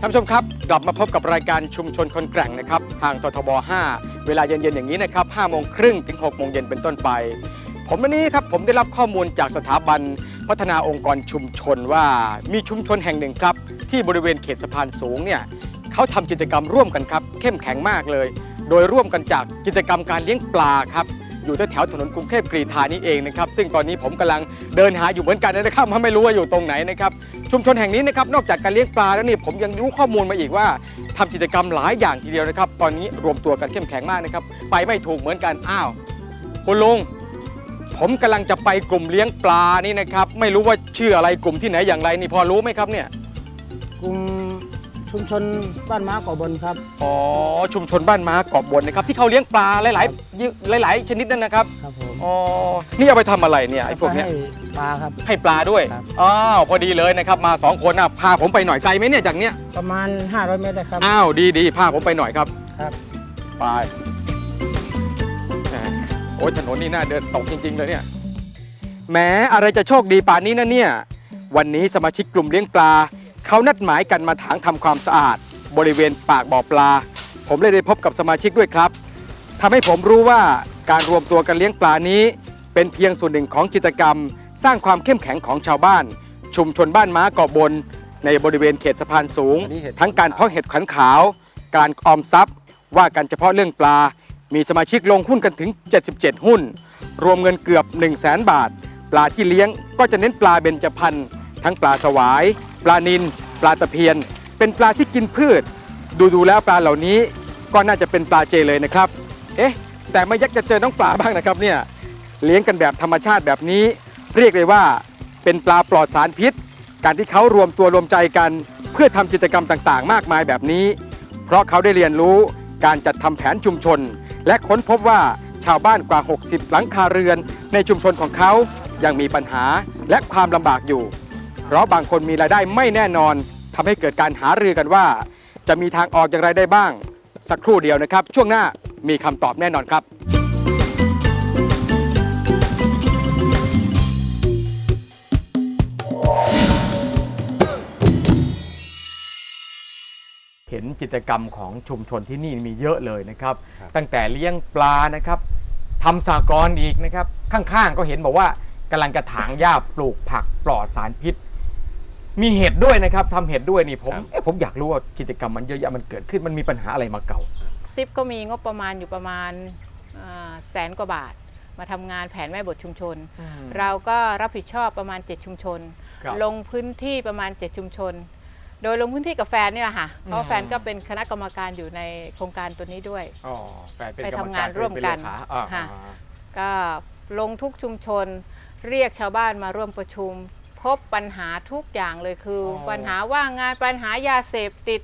ท่านผู้ชมครับ กลับมาพบกับรายการชุมชนคนแกร่งนะครับ ทางททบ 5 เวลาเย็น ๆ อย่างนี้นะครับ5โมงครึ่งถึง6โมงเย็นเป็นต้นไป ผมวันนี้ครับผมได้รับข้อมูลจากสถาบันพัฒนาองค์กรชุมชนว่ามีชุมชนแห่งหนึ่งครับ ที่บริเวณเขตสะพานสูงเนี่ยเขาทำกิจกรรมร่วมกันครับ เข้มแข็งมากเลย โดยร่วมกันจากกิจกรรมการเลี้ยงปลาครับ อยู่แถวถนนกรุงเทพกรีฑานี่เองนะครับซึ่งตอนนี้ผมกำลังเดินหาอยู่เหมือนกันนะครับไม่รู้ว่าอยู่ตรงไหนนะครับชุมชนแห่งนี้นะครับนอกจากการเลี้ยงปลาแล้วนี่ผมยังรู้ข้อมูลมาอีกว่าทำกิจกรรมหลายอย่างทีเดียวนะครับ ตอนนี้รวมตัวกันเข้มแข็งมากนะครับไปไม่ถูกเหมือนกันอ้าวคุณลุงผมกำลังจะไปกลุ่มเลี้ยงปลานี่นะครับ ไม่รู้ว่าชื่ออะไรกลุ่มที่ไหนอย่างไรนี่พอรู้ไหมครับเนี่ยกลุ่ม ชุมชนบ้านม้าเกาะบนครับ อ๋อชุมชนบ้านม้าเกาะบนนะครับที่เขาเลี้ยงปลาหลายๆหลาย ๆ ชนิดนั่นนะครับครับผมอ๋อนี่เอาไปทำอะไรเนี่ยไอ้พวกเนี้ยให้ปลาครับ ให้ปลาด้วยครับ อ้าวพอดีเลยนะครับมาสองคนนะพาผมไปหน่อยไกลไหมเนี่ยจากเนี้ยประมาณ 500 เมตรนะครับ อ้าวดีดีพาผมไปหน่อยครับครับ ไปแหมโอ้ยถนนนี่น่าเดินตกจริง ๆ เลยเนี่ยแหม้อะไรจะโชคดีป่านนี้นะเนี่ยวันนี้สมาชิกกลุ่มเลี้ยงปลา เขานัดหมายกันมาถางทำความสะอาด บริเวณปากบ่อปลา ผมเลยได้พบกับสมาชิกด้วยครับทำให้ผมรู้ว่าการรวมตัวกันเลี้ยงปลานี้ เป็นเพียงส่วนหนึ่งของกิจกรรม สร้างความเข้มแข็งของชาวบ้าน ชุมชนบ้านม้าเกาะบน ในบริเวณเขตสะพานสูง ทั้งการเพาะเห็ดขันขาว การออมทรัพย์ ว่ากันเฉพาะเรื่องปลา มีสมาชิกลงหุ้นกันถึง 77 หุ้น รวมเงินเกือบ 1 0 0 0 0แบาท ปลาที่เลี้ยงก็จะเน้นปลาเบญจพรรณทั้งปลาสวาย ปลานิลปลาตะเพียน เป็นปลาที่กินพืช ดูดูแล้วปลาเหล่านี้ก็น่าจะเป็นปลาเจเลยนะครับ เอ๊ะ แต่ไม่ยักจะเจอน้องปลาบ้างนะครับเนี่ยเลี้ยงกันแบบธรรมชาติแบบนี้ เรียกเลยว่าเป็นปลาปลอดสารพิษ การที่เขารวมตัวรวมใจกัน เพื่อทำกิจกรรมต่างๆ มากมายแบบนี้ เพราะเขาได้เรียนรู้การจัดทำแผนชุมชน และค้นพบว่าชาวบ้านกว่า 60 หลังคาเรือน ในชุมชนของเขายังมีปัญหาและความลำบากอยู่ เพราะบางคนมีรายได้ไม่แน่นอนทำให้เกิดการหารือกันว่า จะมีทางออกอย่างไรได้บ้าง สักครู่เดียวนะครับ ช่วงหน้ามีคำตอบแน่นอนครับเห็นกิจกรรมของชุมชนที่นี่มีเยอะเลยนะครับ ตั้งแต่เลี้ยงปลานะครับทำสากรอีกนะครับ ข้างๆก็เห็นบอกว่ากำลังกระถางหญ้าปลูกผักปลอดสารพิษ มีเห็ดด้วยนะครับทำเห็ดด้วยนี่ผมเอ๊ะผมอยากรู้ว่ากิจกรรมมันเยอะแยะมันเกิดขึ้นมันมีปัญหาอะไรมาเก่า ซิปก็มีงบประมาณอยู่ประมาณเอ่อแสนกว่าบาท มาทำงานแผนแม่บทชุมชน เราก็รับผิดชอบประมาณ 7 ชุมชน ครับลงพื้นที่ประมาณ 7 ชุมชน โดยลงพื้นที่กับแฟนนี่แหละค่ะเพราะแฟนก็เป็นคณะกรรมการอยู่ในโครงการตัวนี้ด้วย อ๋อแฟนเป็นไปกรรมทำงานกร่วมกันเป็เลขาอ่า ค่ะอ่าก็ลงทุกชุมชน เรียกชาวบ้านมาร่วมประชุม พบปัญหาทุกอย่างเลยคืออปัญหาว่างงานปัญหายาเสพติด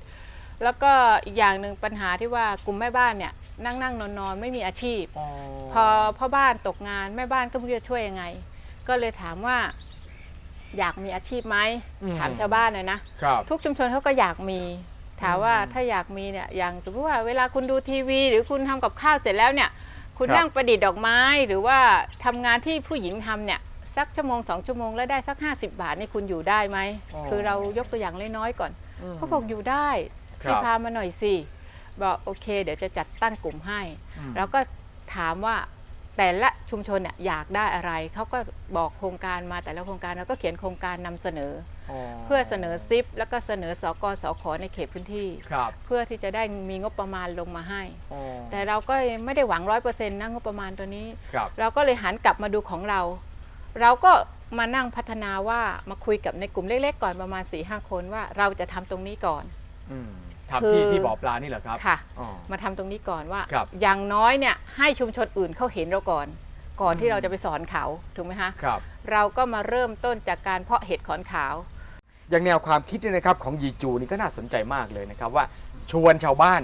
แล้วก็อีกอย่างหนึ่งปัญหาที่ว่ากลุ่มแม่บ้านเนี่ยนั่งนั่งนอนนอนไม่มีอาชีพอ๋อพอพ่อบ้านตกงานแม่บ้านก็ไม่รู้จะช่วยยังไง ก็เลยถามว่า อยากมีอาชีพไหมอืถามชาวบ้านหน่อยนะครับทุกชุมชนเขาก็อยากมี ถามว่าอืมถ้าอยากมีเนี่ยอย่างสมมติว่าเวลาคุณดูทีวี หรือคุณทำกับข้าวเสร็จแล้วเนี่ย คุณครับนั่งประดิษฐ์ดอกไม้หรือว่าทำงานที่ผู้หญิงทำเนี่ย สักชั่วโมงสองชั่วโมงแล้วได้สัก 50 บาทนี่คุณอยู่ได้ไหมคือเรายกตัวอย่างน้อยๆก่อนมเขาบอกอยู่ได้ครับพี่พามาหน่อยสิบอกโอเค เดี๋ยวจะจัดตั้งกลุ่มให้ อืม แล้วก็ถามว่าแต่ละชุมชนเนี่ยอยากได้อะไรเขาก็บอกโครงการมาแต่ละโครงการเราก็เขียนโครงการนำเสนอ เพื่อเสนอซิปแล้วก็เสนอสกสขในเขตพื้นที่ ครับเพื่อที่จะได้มีงบประมาณลงมาให้ อ๋อแต่เราก็ไม่ได้หวังร้อยเปอร์เซ็นต์นะงบประมาณตัวนี้ ครับ เราก็เลยหันกลับมาดูของเรา เราก็มานั่งพัฒนาว่ามาคุยกับในกลุ่มเล็กๆก่อนประมาณ4ีหคนว่าเราจะทำตรงนี้ก่อนอืมคืทำที่อที่บ่อปลานี่เหรอครับค่ะอ๋อมาทำตรงนี้ก่อนว่าครับอย่างน้อยเนี่ยให้ชุมชนอื่นเขาเห็นเราก่อน ก่อนอืที่มเราจะไปสอนเขาถูกไหมคะครับ เราก็มาเริ่มต้นจากการเพาะเห็ดขอนขาว อย่างแนวความคิดเนี่ยนะครับของยีจูนี่ก็น่าสนใจมากเลยนะครับว่าชวนชาวบ้าน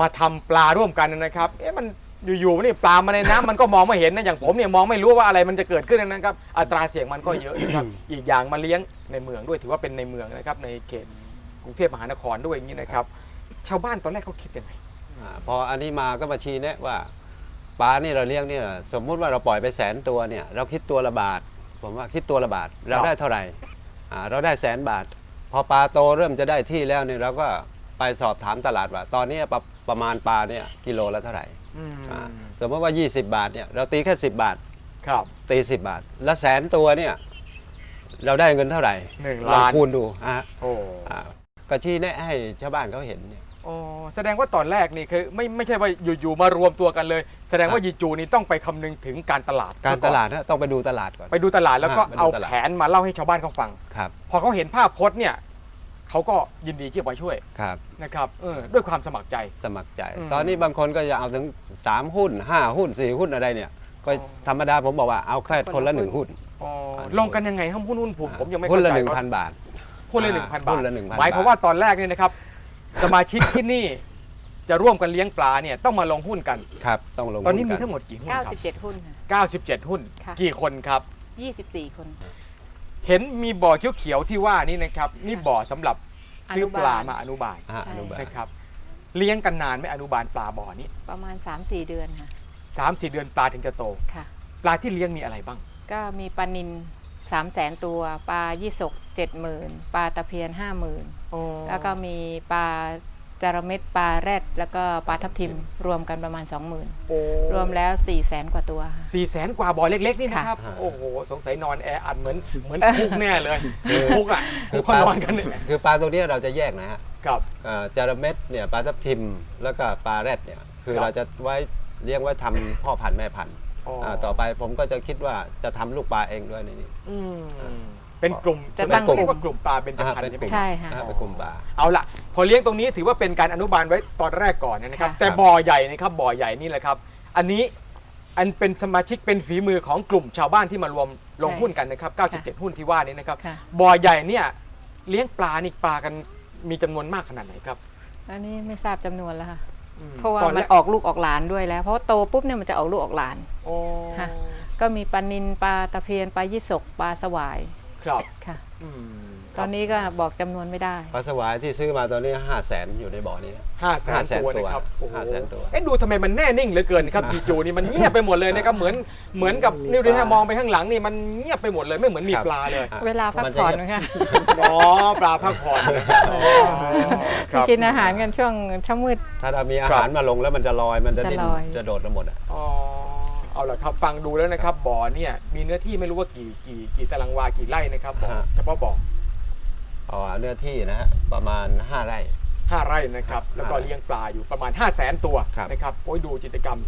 มาทำปลาร่วมกันนะครับ เอ๊ะมัน อยู่ๆนี่ปลามาในน้ำมันก็มองไม่เห็นนะอย่างผมเนี่ยมองไม่รู้ว่าอะไรมันจะเกิดขึ้นนะครับอัตราเสี่ยงมันก็เยอะนะครับอีกอย่างมาเลี้ยงในเมืองด้วยถือว่าเป็นในเมืองนะครับในเขตกรุงเทพมหานครด้วยอย่างนี้นะครับ ชาวบ้านตอนแรกเขาคิดยังไงอาพออันนี้มาก็มาชี้แนะว่าปลานี่เราเลี้ยงเนี่ยสมมุติว่าเราปล่อยไปแสนตัวเนี่ยเราคิดตัวละบาท ผมว่าคิดตัวละบาทเราครับได้เท่าไหร่อ่าเราได้แสนบาท พอปลาโตเริ่มจะได้ที่แล้วเนี่ยเราก็ไปสอบถามตลาดว่า ตอนนี้ประประมาณปลาเนี่ยกิโลละเท่าไหร่ อืมอ่าสมมติว่า 20 บาทเนี่ยเราตีแค่ 10 บาท ครับตี 10 บาท แล้วแสนตัวเนี่ยเราได้เงินเท่าไหร่หนึ่งลอล้างนคูณดูอะโอ้อ่าก็ชี้แนะให้ชาวบ้านเขาเห็นเนี่ย โอ้แสดงว่าตอนแรกนี่คือไม่ไม่ใช่ว่าอยู่ๆมารวมตัวกันเลย แสดงว่าครับยีจูนี่ต้องไปคำนึงถึงการตลาดการตลาดนะต้องไปดูตลาดก่อน ไปดูตลาดแล้วก็อ่าไปดูเอาตลาด แผนมาเล่าให้ชาวบ้านเขาฟัง ครับ พอเขาเห็นภาพพจน์เนี่ย เขาก็ยินดีที่จะมาช่วยครับ นะครับเออด้วยความสมัครใจ สมัครใจ อืมตอนนี้บางคนก็จะเอาถึง 3 หุ้น 5 หุ้น 4 หุ้นอะไรเนี่ย ก็อ๋อ ธรรมดาผมบอกว่าเอาแค่คนละหนึ่งหุ้นอ๋อลงกันยังไงครับหุ้นหุ้นผมผมยังไม่หุ้นเข้าละ ใจหนึ่งว่าพันบาท หุ้นละหอ่านึ่งพันบาทหุ้นละ1,000 หมายความว่าตอนแรกเนี่ยนะครับ สมาชิกที่นี่จะร่วมกันเลี้ยงปลาเนี่ยต้องมาลงหุ้นกัน ครับ ต้องลงตอนนี้หุ้มีกัทั้งหมดกี่หุ้นครับ97 หุ้นค่ะ97 หุ้น ค่ะ กี่คนครับ 24 คน เห็นมีบ่อเขียวๆที่ว่านี่นะครับนี่บ่อสำหรับซื้อปลามาอนุบาลอ่าอนุบาลนะครับ เลี้ยงกันนานไหมอนุบาลปลาบ่อนี้ประมาณ 3-4 เดือนค่ะสามสี่เดือนปลาถึงจะโต ค่ะ ปลาที่เลี้ยงมีอะไรบ้าง ก็มีปลานิน3 0 0แสนตัว ปลายี่สก 70,000 ปลาตะเพียน 50,000 แล้วก็มีปลา จาระเม็ดปลาแรด แล้วก็ปลาทับทิมรวมกันประมาณ 20,000รวมแล้ว 4 0 0แสนกว่าตัวค่ะสี่แสนกว่าบ่อเล็ก ๆ นี่นะครับ ค่ะ โอ้โห สงสัยนอนแออัดเหมือนเหมือนคุกแน่เลยคือคุกอะคุกเขานอนกันเนี่ยคือปลาตัวเนี้ยเราจะแยกนะฮะครับอ่าจาระเม็ดเนี่ยปลาทับทิมแล้วก็ปลาแรดเนี่ยคือครับ เราจะไว้เลี้ยงไว้ทำพ่อพันธุ์แม่พันธุ์อ๋ออ่าต่อไปผมก็จะคิดว่าจะทำลูกปลาเองด้วยในนี้ อืม เป็นกลุ่มจะส่วนใหญ่ตั้งกลุ่ม เรียกว่ากลุ่มปลาเป็นจอ่าพันเป็นธุ์ใช่กไหมลุ่มครับใช่ค่ะ อ่าเป็นกลุ่มปลาเอาละพอเลี้ยงตรงนี้ถือว่าเป็นการอนุบาลไว้ตอนแรกก่อนนะครับ ค่ะ แต่บ่อใหญ่นะครับบ่อใหญ่นี่แหละครับ อันนี้อันเป็นสมาชิกเป็นฝีมือของกลุ่มชาวบ้านที่มารวมลงหุ้นกันนะครับ 97 หุ้นที่ว่านี้นะครับ ค่ะ บ่อใหญ่เนี่ยเลี้ยงปลานี่ปลากันมีจำนวนมากขนาดไหนครับอันนี้ไม่ทราบจำนวนแล้วค่ะ อืมเพราะว่าตอนมัแรนกออกลูกออกหลานด้วยแล้ว เพราะว่าโตปุ๊บเนี่ยมันจะออกลูกออกหลาน โอ้ค่ะ ก็มีปลานินปลาตะเพียนปลายี่สกปลาสวาย ครับค่ะ อืมตอนนี้ก็บอกจำนวนไม่ได้ ปลาสวายที่ซื้อมาตอนนี้5 0 0แสนอยู่ในบ่อนี้ ห้าแสน500,000ตัวตัวนะครับโอ้โห500,000ตัว เอ๊ะดูทำไมมันแน่นิ่งเหลือเกินครับจีจูนี่มันเงียบไปหมดเลยนะครับเหมือนเหมือนกับนี่ดูถ้ามองไปข้างหลังนี่มันเงียบไปหมดเลยไม่เหมือนมีครับ ปลาเลยอะเวลาพักมันจะผ่อนเงียบนะคะอ๋อปลาพักผ่อนอ๋อครับ กินอาหารกันช่วงเช้ามืด ถ้าเรามีอาหารมาลงแล้วมันจะลอยมันจะดิ้นจะลอย จะโดดละหมดอะ อ๋อ เอาละครับฟังดูแล้วนะครับบ่อเนี่ยมีเนื้อที่ไม่รู้ว่ากี่กี่กี่ตารางวากี่ไร่นะครับบ่อฮะ เฉพาะบ่ออ๋อเนื้อที่นะฮะประมาณ 5 ไร่ ห้าไร่นะครับ แล้วก็ห้าไร่เลี้ยงปลาอยู่ประมาณ 5 0 0แสนตัวครับ นะครับโอ้ยดูกิจกรรม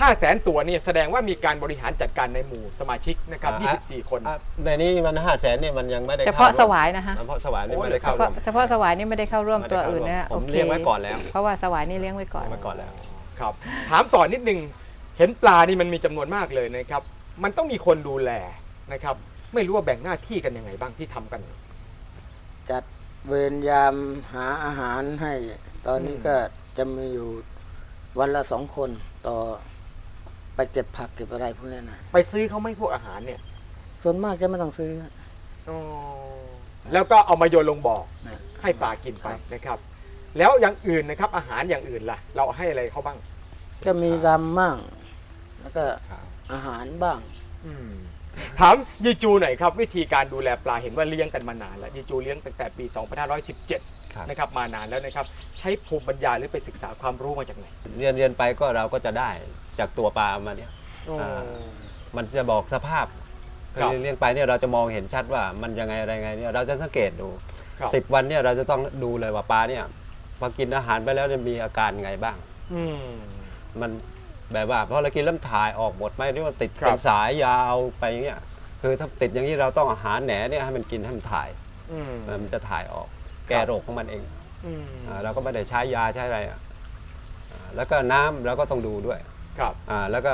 5 0 0แสนตัวเนี่ยแสดงว่ามีการบริหารจัดการในหมู่สมาชิกนะครับ24 คน อะในนี้มัน5 0 0แสนเนี่ยมันยังไม่ได้เฉพาะข้สร่มวายนะคะ เฉพาะสวายนี่โอ้ไม่ได้เหรอครัเข้าบร่วม เฉพาะสวายนี่ไม่ได้เข้าร่วมไม่ตัวได้เข้าอื่นร่วมนะผมโอคเลี้ยงไว้ก่อนแล้ว เพราะว่าสวายนี่เลี้ยงไว้ก่อนเลี้ยงไว้ก่อนแล้ว ครับถามต่อนิดนึง เห็นปลานี่มันมีจำนวนมากเลยนะครับ มันต้องมีคนดูแลนะครับ ไม่รู้ว่าแบ่งหน้าที่กันยังไงบ้างที่ทำกัน จัดเวรยามหาอาหารให้ ตอนนี้อืมก็จะมีอยู่วันละสองคนต่อไปเก็บผักเก็บอะไรพวกนี้นะไปซื้อเขาไหม่พวกอาหารเนี่ย ส่วนมากจะไม่ต้องซื้ออ๋อแล้วก็เอามาโยนลงบ่อนะให้ปลากินไปครับนะครับ แล้วอย่างอื่นนะครับ อาหารอย่างอื่นล่ะ เราให้อะไรเขาบ้างก็มีรำมั่ง แล้วก็ครับอาหารบ้างถามยีจูหน่อยครับ วิธีการดูแลปลาเห็นว่าเลี้ยงกันมานานแล้วยีจูเลี้ยงตั้งแต่ปี2517ครับนะครับมานานแล้วนะครับ ใช้ภูมิปัญญาหรือไปศึกษาความรู้มาจากไหนเรียนเรียนไปก็เราก็จะได้จากตัวปลามาเนี่ย อ่า มันจะบอกสภาพครับเลี้ยงไปเนี่ยเราจะมองเห็นชัดว่ามันยังไงอะไรไงเนี่ยเราจะสังเกตดูครับสิบวันเนี่ยเราจะต้องดูเลยว่าปลาเนี่ยพอกินอาหารไปแล้วเนี่ยมีอาการไงบ้าง อืม มัน แบบว่าพอเรากินเริ่มถ่ายออกหมดไหมหรือว่าติดครับเป็นสายยาวไปอย่างเงี้ยคือถ้าติดอย่างนี้เราต้องอาหารแหนเนี่ยให้มันกินให้มันถ่ายอืมมันจะถ่ายออก แก้โรคของมันเองอืมอ่าเราก็ไม่ได้ใช้ยาใช้อะไรอะอ่าแล้วก็น้ำเราก็ต้องดูด้วย ครับ อ่าแล้วก็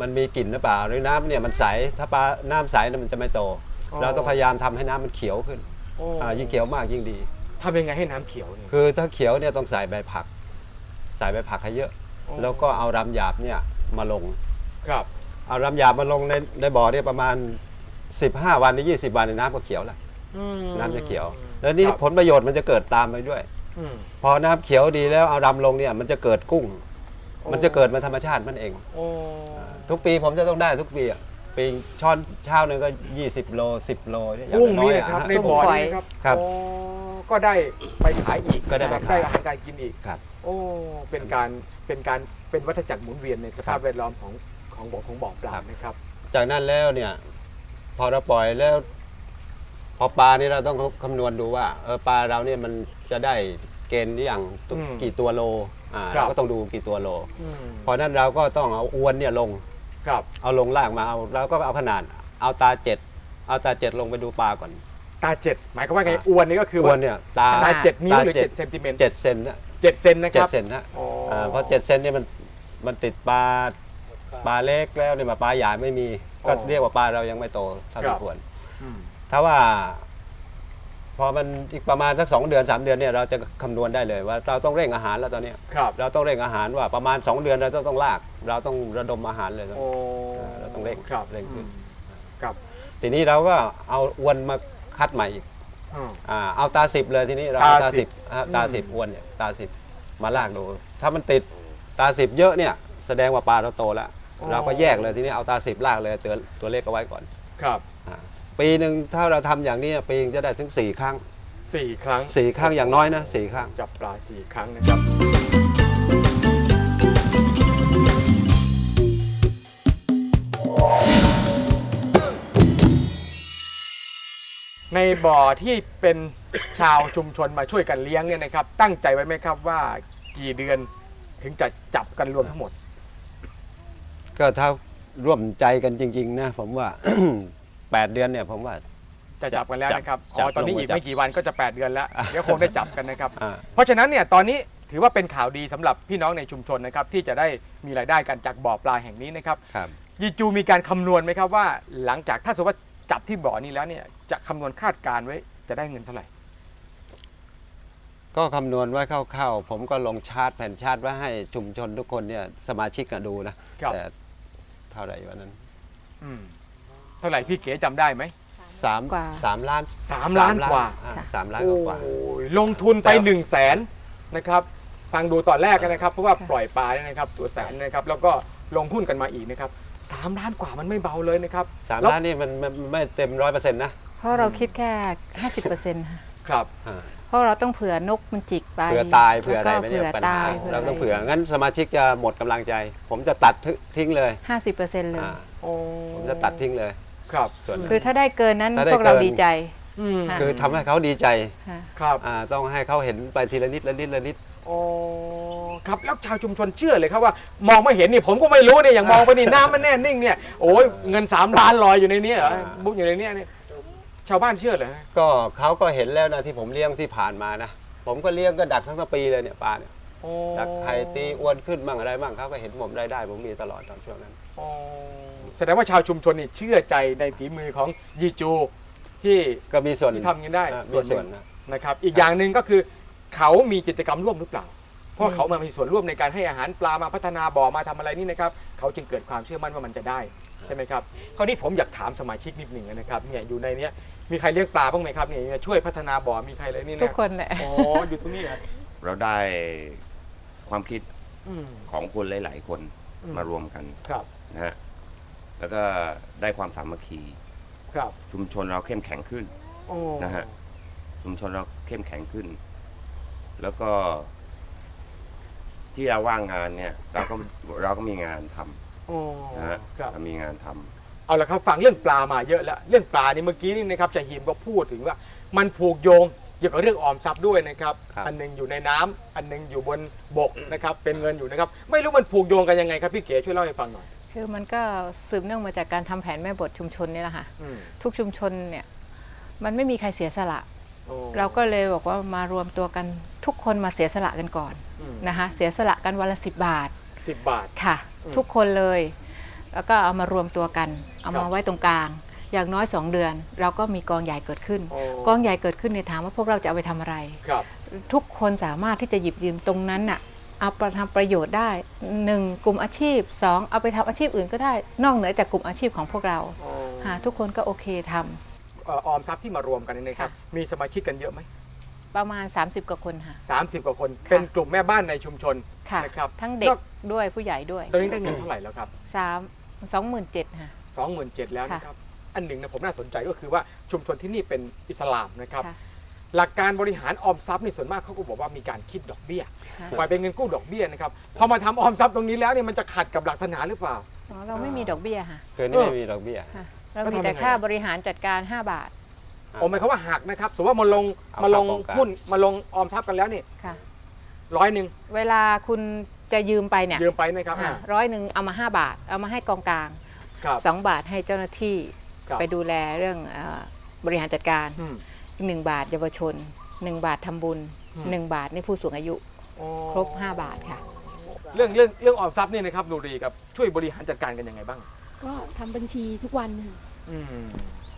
มันมีกลิ่นหรือเปล่าหรือน้ำเนี่ยมันใสถ้าปลาน้ำใสเนี่ยมันจะไม่โต อ๋อ เราต้องพยายามทำให้น้ำมันเขียวขึ้นโอ้อ่ายิ่งเขียวมากยิ่งดี ทำยังไงให้น้ำเขียวเนี่ยคือถ้าเขียวเนี่ยต้องใส่ใบผัก ใส่ใบผักให้เยอะ แล้วก็เอารำหยาบเนี่ยมาลง ครับ เอารำหยาบมาลงในในบ่อเนี่ยประมาณ 15 วันหรือ20 วันในน้ำก็เขียวแล้วอืมน้ำจะเขียว แล้วนี่ครับ ผลประโยชน์มันจะเกิดตามไปด้วย อืมพอน้ำเขียวดีแล้วเอารำลงเนี่ยมันจะเกิดกุ้งโอ้มันจะเกิดมาธรรมชาติมันเอง โอ้ทุกปีผมจะต้องได้ทุกปีอะปีงช้อนเช้าหนึงก็ 20 โล 10 โลเนี่ยอย่างกุ้งน้อนี่ยนะอะครับฮะในบ่อนี่นะครับครับอ๋อก็ได้ไปขายอีกก็ได้ไปนะครับขาย ได้อาหารการกินอีก ครับ โอ้เป็นการเป็นการเป็นวัฏจักรหมุนเวียนในสครัภาพบแวดล้อมของของบ่อของบ่อปลาครับนะครับ จากนั้นแล้วเนี่ยพอเราปล่อยแล้ว พอปลานี่เราต้องคำนวณดูว่าเออปลาเราเนี่ยมันจะได้เกณฑ์หรือยังตุอืมกี่ตัวโลอ่าครับ เราก็ต้องดูกี่ตัวโลอืมเพราะนั้นเราก็ต้องเอาอวนเนี่ยลง ครับเอาลงล่างมาเอาเราก็เอาขนาด เอาตาเจ็ดเอาตาเจ็ดลงไปดูปลาก่อน ตาเจ็ดหมายความว่าไงอ่า อวนนี่ก็คืออวนเนี่ยตาตาเจ็ดนิ้วหรือตาเจ็ดเซนติเมตร เจ็ดเซนนะ เจ็ดเซนนะคเจ็ดรับเซนนะอ๋ออ่าเพราะเจ็ดเซนเนี่ยมันมันติดปลาปลาเล็กแล้วเนี่ยมาปลาใหญ่ไม่มี ก็เรียกว่าปลาเรายังไม่โตเท่าที่ควร อืมถ้าว่า พอมันอีกประมาณสักสองเดือนสามเดือนเนี่ยเราจะคำนวณได้เลยว่าเราต้องเร่งอาหารแล้วตอนเนี้ยครับเราต้องเร่งอาหารว่าประมาณ 2 เดือนเราต้องต้องลาก เราต้องระดมอาหารเลยตอนโอ้นี้เราต้องเร่งครับเร่งขึ้น อืมครับ ทีนี้เราก็เอาอวนมาคัดใหม่อีก อืมอ่าเอาตาสิบเลยทีนี้เราเอาตาตาสิสิบบอ่าตาอืมสิบอวนเนี่ยตาสิบมาลากดู ถ้ามันติดตาสิบเยอะเนี่ยแสดงว่าปลาเราโตแล้วเราก็แยกเลยทีนี้เอาตาสิบลากเลยตัวตัวเลขเอาไว้ก่อนครับอ่าปีหนึ่งถ้าเราทำอย่างนี้ปีนึงจะได้ถึงสี่ครั้งสี่ครั้งสี่ครั้งอย่างน้อยนะสี่ครั้ง จับปลาสี่ครั้งนะครับ ในบ่อที่เป็นชาวชุมชนมาช่วยกันเลี้ยงเนี่ยนะครับ ตั้งใจไว้ไหมครับว่ากี่เดือนถึงจะจับกันรวมทั้งหมด ก็ถ้าร่วมใจกันจริง ๆ นะ ผมว่า แปดเดือนเนี่ย ผมว่า จะจับกันแล้วนะครับจัอ๋บอตอนนี้ลงมาอีกจับไม่กี่วันก็จะ 8 เดือนแล้วเดี๋ยวคงได้จับกันนะครับ อ่า เพราะฉะนั้นเนี่ยตอนนี้ถือว่าเป็นข่าวดีสำหรับพี่น้องในชุมชนนะครับที่จะได้มีรายได้กันจากบ่อปลาแห่งนี้นะครับ ครับ ยีจูมีการคำนวณไหมครับว่า หลังจากถ้าสมมติว่า จับที่บ่อนี้แล้วเนี่ยจะคำนวณคาดการณ์ไว้จะได้เงินเท่าไหร่ ก็คำนวณไว้คร่าวๆผมก็ลงชาร์ตแผ่นชาร์ตไว้ให้ชุมชนทุกคนเนี่ยสมาชิกอะดูนะครับ แต่เท่าไหร่วันนั้นอืมเท่าไหร่พี่เก๋จำได้ไหม สามกว่า สามล้านสามล้านกว่า อ่ค่ะสามล้านกว่า โอ้ยลงทุนไปแต่ 1นึ่งแสนนะครับฟังดูตอนแรกกันนะครับ เพราะว่าค่ะปล่อยปลาเนี่ยนะครับตัวแสนนะครับ แล้วก็ลงหุ้นกันมาอีกนะครับ สามล้านกว่ามันไม่เบาเลยนะครับสามแล้วล้านนี่มันมันมันไม่เต็มร้อยเปอร์เซ็นต์นะเพราะเราคิดแค่ 50%ค่ะครับ อ่าเพราะเราต้องเผื่อนกมันจิกไปเผื่อตายเผื่ออะไรแล้วไม่ก็ใช่เผื่อปัญหาตายเราต้องเผื่องั้นสมาชิกจะหมดกำลังใจ ผมจะตัดทิ้งเลยห้าสิบเปอร์เซ็นต์เลยอ่าโอ้ผมจะตัดทิ้งเลย ครับส่วนนั้นคือถ้าได้เกินนั้นถ้าได้พวกเราเกิน ดีใจอืมค่ะคือทำให้เขาดีใจค่ะ ครับ อ่าต้องให้เขาเห็นไปทีละนิดละนิดละนิด โอ้ครับแล้วชาวชุมชนเชื่อเลยครับว่า มองไม่เห็นนี่ผมก็ไม่รู้เนี่ยอย่างมองไปนี่น้ำมันแน่นิ่งเนี่ยโอ้ยเงินสามล้านลอยอยู่ในนี้เหรออ่าบุ๊กอยู่ในเนี้ยเนี่ยชาวบ้านเชื่อเลยก็เขาก็เห็นแล้วนะที่ผมเลี้ยงที่ผ่านมานะผมก็เลี้ยงก็ดักทั้งทั้งปีเลยเนี่ยปลาเนี่ยโอ้ดักไข่ตีอ้วนขึ้นบ้างอะไรบ้างเขาก็เห็นผมรายได้ผมมีตลอดตอนช่วงนั้นโอ้แสดงว่าชาวชุมชนนี่เชื่อใจในฝีมือของยีจูที่ก็มีส่วนที่ทำอย่างนี้ได้อ่าส่มีวนหนึ่งส่วนนะนะครับ อีกอย่างหนึ่งก็คือ เขามีกิจกรรมร่วมหรือเปล่า เพราะเขามามีส่วนร่วมในการให้อาหารปลามาพัฒนาบ่อมาทำอะไรนี่นะครับ เขาจึงเกิดความเชื่อมั่นว่ามันจะได้ใช่ไหมครับคราวนี้ผมอยากถามสมาชิกนิดหนึ่งนะครับเนี่ยอยู่ในเนี้ยมีใครเลี้ยงปลาบ้างไหมครับเนี่ยช่วยพัฒนาบ่อมีใครอะไรนี่นะทุกคนแหละ อ๋ออยู่ตรงนี้เหรอเราได้ความคิดอืม ของคนหลาย ๆ คนอืม มารวมกันครับนะฮะแล้วก็ได้ความสามัคคีครับชุมชนเราเข้มแข็งขึ้น โอ้นะฮะ ชุมชนเราเข้มแข็งขึ้น แล้วก็ ที่เราว่างงานเนี่ย เราก็เราก็มีงานทโอ้ำนะฮะครับ เรามีงานทำ เอาละครับฟังเรื่องปลามาเยอะแล้วเรื่องปลานี่เมื่อกี้นี่นะครับชาฮีมก็พูดถึงว่า มันผูกโยงเกี่ยวกับเรื่องออมทรัพย์ด้วยนะครับ ครับ อันหนึงอยู่ในน้ำอันหนึงอยู่บนบกนะครับ เป็นเงินอยู่นะครับ ไม่รู้มันผูกโยงกันยังไงครับพี่เก๋ช่วยเล่าให้ฟังหน่อยคือมันก็สืบเนื่องมาจากการทำแผนแม่บทชุมชนนี่แหละค่ะอืมทุกชุมชนเนี่ยมันไม่มีใครเสียสละโอ้ เราก็เลยบอกว่ามารวมตัวกันทุกคนมาเสียสละกันก่อนอืมนะคะเสียสละกันวันละสิบบาทสิบบาทค่ะอืมทุกคนเลย แล้วก็เอามารวมตัวกัน เอาครัมาบไว้ตรงกลาง อย่างน้อย2เดือน เราก็มีกองใหญ่เกิดขึ้นโอ้กองใหญ่เกิดขึ้นในยถามว่าพวกเราจะเอาไปทำอะไรครับทุกคนสามารถที่จะหยิบยืมตรงนั้นน่ะเอาไปทำประโยชน์ได้หนึ่งกลุ่มอาชีพสองเอาไปทำอาชีพอื่นก็ได้ นอกเหนือจากกลุ่มอาชีพของพวกเราโอ้ค่ะทุกคนก็โอเคทำเอ่อออมทรัพย์ที่มารวมกันนี่นะครับค่ะมีสมาชิกกันเยอะไหมประมาณ 30 กว่าคนค่ะสามสิบกว่าคนค่ะเป็นกลุ่มแม่บ้านในชุมชนค่ะนะครับทั้งเด็กนอกด้วยผู้ใหญ่ด้วย ตอนนี้ได้เงินเท่าไหร่แล้วครับสามสองหมื่นเจ็ดค่ะ27,000แล้วค่ะนะครับ อันหนึ่งนะผมน่าสนใจก็คือว่าชุมชนที่นี่เป็นอิสลามนะครับค่ะหลักการบริหารออมทรัพย์นี่ส่วนมากเขาก็บอกว่ามีการคิดดอกเบี้ยค่ะปล่อยเป็นเงินกู้ดอกเบี้ยนะครับ พอมาทำออมทรัพย์ตรงนี้แล้วเนี่ยมันจะขัดกับหลักศาสนาหรือเปล่าอ๋อเราไม่มีดอกเบี้ยค่ะ คือนี่ไม่มีดอกเบี้ยค่ะ เราแล้วมีทำแต่ยังไงค่าอะบริหารจัดการ 5 บาท ผมหมายความว่าหักนะครับ สมมติว่ามาลงเอามาลงเข้ากองกลาง หุ้นมาลงออมทรัพย์กันแล้วนี่ค่ะ ร้อยหนึ่งเวลาคุณจะยืมไปเนี่ยยืมไปนะครับอะอ่าร้อยหนึ่งเอามา 5 บาท เอามาให้กองกลาง ครับ2 บาทให้เจ้าหน้าที่ครับไปดูแลเรื่องเอ่อบริหารจัดการ อืมอีกหนึ่งบาทเยาวชน 1 บาททำบุญ อืม 1 บาทในผู้สูงอายุโอ้ครบ 5 บาทค่ะ เรื่องเรื่องเรื่องออมทรัพย์นี่นะครับดูรีกับช่วยบริหารจัดการกันยังไงบ้าง ก็ทำบัญชีทุกวันค่ะอืม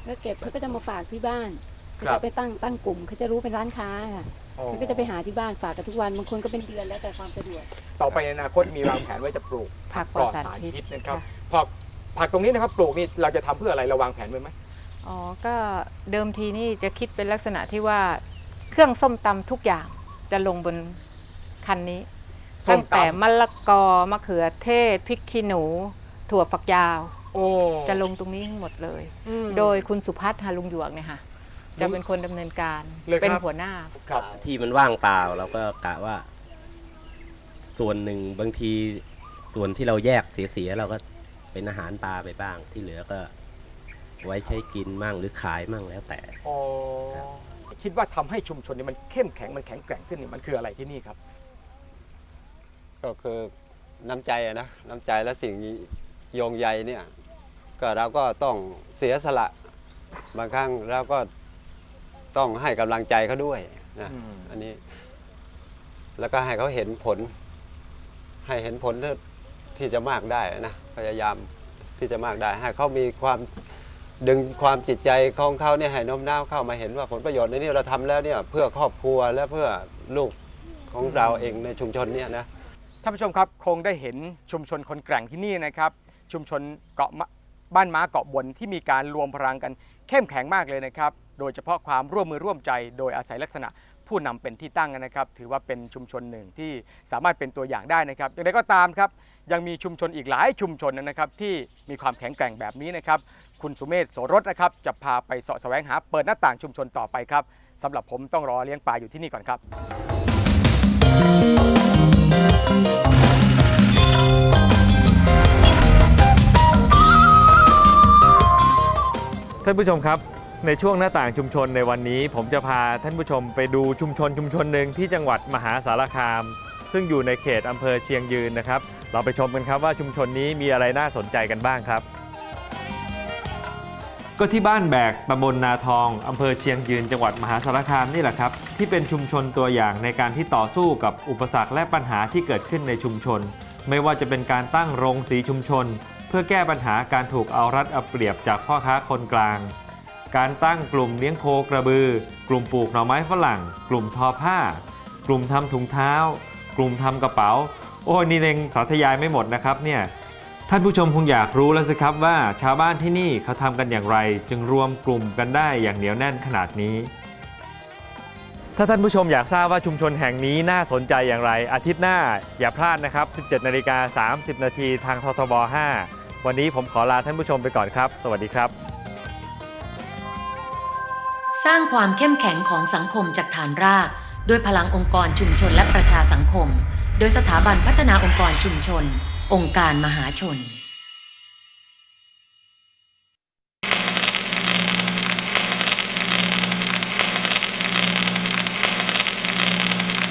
แล้วเก็บเขาก็จะมาฝากที่บ้านเขาครัจะบ ไปตั้งตั้งกลุ่มเขาจะรู้เป็นร้านค้าค่ะอ๋อเขาก็จะไปหาที่บ้านฝากกันทุกวันบางคนก็เป็นเดือนแล้วแต่ความสะดวก ต่อไปในอนาคตมีวางแผนไว้จะปลูกผักปลอดปลอดสารสารพิษพิษนะครับค่ะพอผักตรงนี้นะครับปลูกนี่เราจะทำเพื่ออะไรเราวางแผนไว้ไหมอ๋อ ก็เดิมทีนี่จะคิดเป็นลักษณะที่ว่าเครื่องส้มตำทุกอย่างจะลงบนคันนี้ ส้ตั้มงแต่ตำมะละกอมะเขือเทศพริกขี้หนู ถั่วฝักยาว โอ้จะลงตรงนี้ทั้งหมดเลย อืม โดยคุณสุพัฒน์ฮาลุงหยวกเนี่ยค่ะ จะเป็นคนดำเนินการเลยครับ เป็นหัวหน้า ครับ ที่มันว่างเปล่าเราก็กะว่า ส่วนหนึ่งบางที ส่วนที่เราแยกเสียๆเราก็เป็นอาหารปลาไปบ้าง ที่เหลือก็ ไว้ใช้กินมั่งหรือขายมั่งแล้วแต่ อ๋อคิดว่าทำให้ชุมชนนี้มันเข้มแข็งมันแข็งแกร่งขึ้นนี่มันคืออะไรที่นี่ครับ ก็คือน้ำใจอะนะน้ำใจและสิ่ง โยงใยเนี่ยก็เราก็ต้องเสียสละบางครั้งเราก็ต้องให้กำลังใจเขาด้วยนะอืมอันนี้ แล้วก็ให้เขาเห็นผล ให้เห็นผลที่ที่จะมากได้นะพยายามที่จะมากได้ ให้เขามีความดึงความจิตใจของเขาเนี่ยให้โน้มน้าวเข้ามาเห็นว่าผลประโยชน์ในนี้เราทำแล้วเนี่ยเพื่อครอบครัวและเพื่อลูกของเราเองในชุมชนเนี่ยนะท่านผู้ชมครับคงได้เห็นชุมชนคนแกร่งที่นี่นะครับ ชุมชนเกาะบ้านม้าเกาะบนที่มีการรวมพลังกันเข้มแข็งมากเลยนะครับ โดยเฉพาะความร่วมมือร่วมใจ โดยอาศัยลักษณะผู้นำเป็นที่ตั้งนะครับ ถือว่าเป็นชุมชนหนึ่งที่สามารถเป็นตัวอย่างได้นะครับอย่างไรก็ตามครับยังมีชุมชนอีกหลายชุมชนนะครับ ที่มีความแข็งแกร่งแบบนี้นะครับ คุณสุเมธโสรสนะครับ จะพาไปเสาะแสวงหาเปิดหน้าต่างชุมชนต่อไปครับสำหรับผมต้องรอเลี้ยงปลาอยู่ที่นี่ก่อนครับ ท่านผู้ชมครับ ในช่วงหน้าต่างชุมชนในวันนี้ ผมจะพาท่านผู้ชมไปดูชุมชนชุมชนหนึ่งที่จังหวัดมหาสารคาม ซึ่งอยู่ในเขตอำเภอเชียงยืนนะครับ เราไปชมกันครับว่าชุมชนนี้มีอะไรน่าสนใจกันบ้างครับ ก็ที่บ้านแบกตำบลนาทองอำเภอเชียงยืน จังหวัดมหาสารคามนี่แหละครับ ที่เป็นชุมชนตัวอย่างในการที่ต่อสู้กับอุปสรรคและปัญหาที่เกิดขึ้นในชุมชน ไม่ว่าจะเป็นการตั้งโรงสีชุมชน พื่อแก้ปัญหาการถูกเอารัดเอาเปรียบจากพ่อค้าคนกลาง การตั้งกลุ่มเลี้ยงโคกระบือ กลุ่มปลูกหน่อไม้ฝรั่ง กลุ่มทอผ้า กลุ่มทำถุงเท้า กลุ่มทำกระเป๋า โอ้นี่เองสาธยายไม่หมดนะครับเนี่ยท่านผู้ชมคงอยากรู้แล้วสิครับว่าชาวบ้านที่นี่เขาทำกันอย่างไร จึงรวมกลุ่มกันได้อย่างเหนียวแน่นขนาดนี้ ถ้าท่านผู้ชมอยากทราบว่าชุมชนแห่งนี้น่าสนใจอย่างไร อาทิตย์หน้าอย่าพลาดนะครับ 17นาฬิกา30นาทีทางททบ 5 วันนี้ผมขอลาท่านผู้ชมไปก่อนครับ สวัสดีครับ สร้างความเข้มแข็งของสังคมจากฐานราก ด้วยพลังองค์กรชุมชนและประชาสังคม โดยสถาบันพัฒนาองค์กรชุมชน องค์การมหาชน